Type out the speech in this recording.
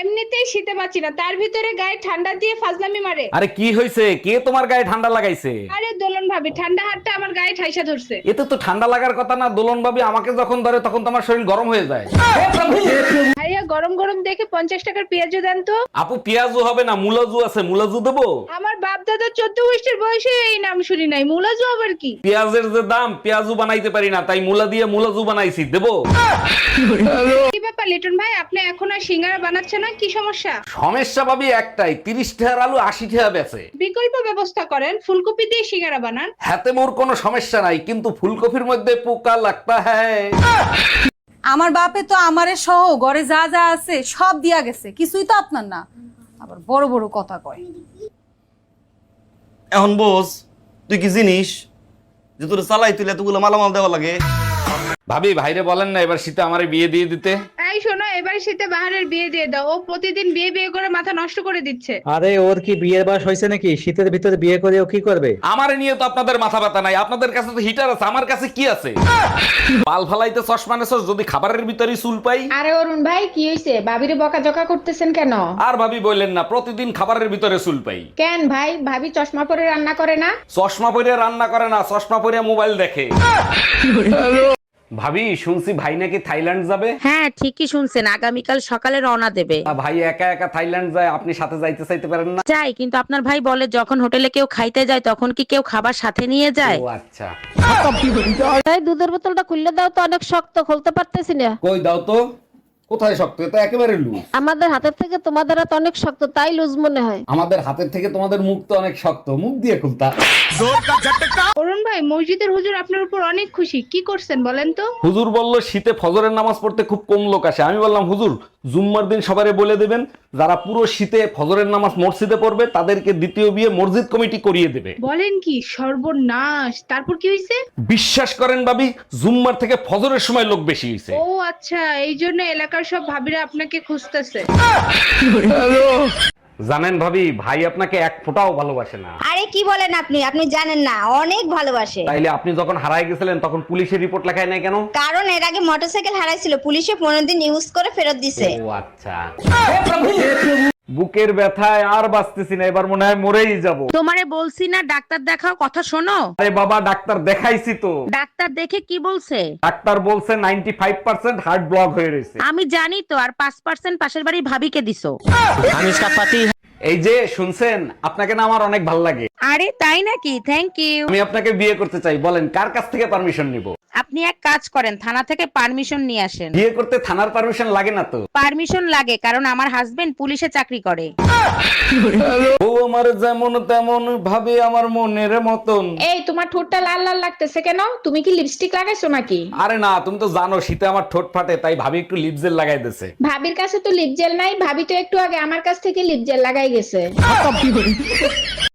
এমনিতেই শীতে পাচ্ছি না। তার ভিতরে গায়ে ঠান্ডা দিয়ে ফাজলামি মারে। আরে কি হয়েছে? কে তোমার গায়ে ঠান্ডা লাগাইছে? আরে দোলন ভাবি ঠান্ডা হাতটা আমার গায়ে ঠাইসা ধরছে। এতে তো ঠান্ডা লাগার কথা না দোলন ভাবি আমাকে যখন ধরে তখন তোমার শরীর গরম হয়ে যায়। ভাইয়া গরম গরম দেখে পঞ্চাশ টাকার পেঁয়াজও দেন তো। আপু পেঁয়াজু হবে না মুলাজু আছে মুলাজু দেবো? আমার বাপ দাদা চোদ্দ বৈশের বয়সে এই নাম শুনি নাই। মুলাজু আবার কি? পেঁয়াজের যে দাম পেঁয়াজু বানাইতে পারি না তাই মুলা দিয়ে মুলাজু বানাইছি দেবো? কি ব্যাপার লিটন ভাই? আপনি এখন আর সিঙ্গারা বানাচ্ছে না? কি সমস্যা? সমস্যা ভাবি একটাই তিরিশ টাকার আলু আশি টাকা বেচে। বিকল্প ব্যবস্থা করেন ফুলকপি দিয়ে সিঙ্গারা বানান। হাতে মোর কোনো সমস্যা নাই কিন্তু ফুলকপির মধ্যে পোকা লাগতা হ্যায় আমার বাপে তো আমারে সহ ঘরে যা যা আছে সব দিয়া গেছে কিছুই তো আপনার না। আবার বড় বড় কথা কয়। এখন বোস তুই কি জিনিস? যে তোর চালাই তুলে এতগুলো মালামাল দেওয়া লাগে। ভাবি ভাইরে বলেন না এবার শীতে আমারে বিয়ে দিয়ে দিতে। এই শোনো এবার শীতে বাহারের বিয়ে দিয়ে দাও। ও প্রতিদিন বিয়ে বিয়ে করে মাথা নষ্ট করে দিচ্ছে। আরে ওর কি বিয়ের বয়স হয়েছে নাকি? শীতের ভিতরে বিয়ে করে ও কি করবে? আমারে নিয়ে তো আপনাদের মাথা ব্যথা নাই। আপনাদের কাছে তো হিটার আছে আমার কাছে কি আছে? পাল ফালাইতে চশমা নেছস যদি খাবারের ভিতরে চুল পাই? আরে অরুণ ভাই কি হয়েছে ভাবিরে বকাঝকা করতেছেন কেন? আর ভাবি বললেন না প্রতিদিন খাবারের ভিতরে চুল পাই। কেন ভাই? ভাবি চশমা পরে রান্না করে না? চশমা পরে রান্না করে না চশমা পরে মোবাইল দেখে। ভাবি শুনছি ভাই নাকি থাইল্যান্ড যাবে? হ্যাঁ ঠিকই শুনছেন। আগামীকাল সকালে রওনা দেবে। ভাই একা একা থাইল্যান্ড যায় আপনি সাথে যাইতে চাইতে পারেন না? যাই কিন্তু আপনার ভাই বলে যখন হোটেলে কেউ খাইতে যায় তখন কি কেউ খাবার সাথে নিয়ে যায়? ও আচ্ছা। এই দুধের বোতলটা খুললে দাও তো অনেক শক্ত খুলতে পারতেছি না। কই দাও তো? কোথায় শক্ত? এটা একেবারে লুজ আমাদের হাতের থেকে তোমাদের হাত অনেক শক্ত তাই লুজ মনে হয়। আমাদের হাতের থেকে তোমাদের মুখ তো অনেক শক্ত মুখ দিয়ে খুলতা। অরুণ ভাই মসজিদের হুজুর আপনার উপর অনেক খুশি। কি করছেন বলেন তো? হুজুর বলল শীতে ফজরের নামাজ পড়তে খুব কম লোক আসে। আমি বললাম হুজুর জুম্মার দিন সবারে বলে দেবেন যারা পুরো শীতে ফজরের নামাজ মসজিদে পড়বে তাদেরকে দ্বিতীয় বিয়ে মসজিদ কমিটি করিয়ে দেবে। বলেন কি সর্বনাশ। তারপর কি হয়েছে বিশ্বাস করেন ভাবি জুম্মার থেকে ফজরের সময় লোক বেশি হয়েছে ও আচ্ছা এই জন্য এলাকার সব ভাবিরা আপনাকে খুঁজতেছে। জানেন ভাবি ভাই আপনাকে এক ফোঁটাও ভালোবাসে না। আরে কি বলেন আপনি? আপনি জানেন না অনেক ভালোবাসে। তাইলে আপনি যখন হারায় গেছিলেন তখন পুলিশের রিপোর্ট লেখায় নাই কেন? কারণ এর আগে মোটরসাইকেল হারাইছিল পুলিশে পনেরো দিন ইউজ করে ফেরত দিছে। ও আচ্ছা। বুকের ব্যথায় আর বাঁচতেছি না এবার মনে হয় মরেই যাব। তোমারে বলছি না ডাক্তার দেখাও কথা শোনো। আরে বাবা ডাক্তার দেখাইছি তো। ডাক্তার দেখে কি বলছে? ডাক্তার বলছে ninety five percent heart block হয়ে রয়েছে। আমি জানি তো আর পাঁচ পার্সেন্ট পাশের বাড়ি ভাবিকে দিছো। এই যে শুনছেন? আপনাকে না আমার অনেক ভালো লাগে। আরে তাই নাকি? থ্যাংক ইউ আমি আপনাকে বিয়ে করতে চাই বলেন কার কাছ থেকে পারমিশন নিব? আপনি এক কাজ করেন থানা থেকে পারমিশন নিয়ে আসেন। বিয়ে করতে থানার পারমিশন লাগে না তো? পারমিশন লাগে কারণ আমার হাজবেন্ড পুলিশে চাকরি করে। ও আমার যেমন তেমন ভাবে আমার মনের মতন। এই তোমার ঠোঁটটা লাল লাল লাগতেছে কেন? তুমি কি লিপস্টিক লাগাইছো নাকি? আরে না তুমি তো জানো শীতে আমার ঠোঁট ফাটে তাই ভাবি একটু লিপজেল লাগাই দিছে। ভাবির কাছে তো লিপ জেল নাই ভাবি তো একটু আগে আমার কাছ থেকে লিপ জেল লাগাই গেছে।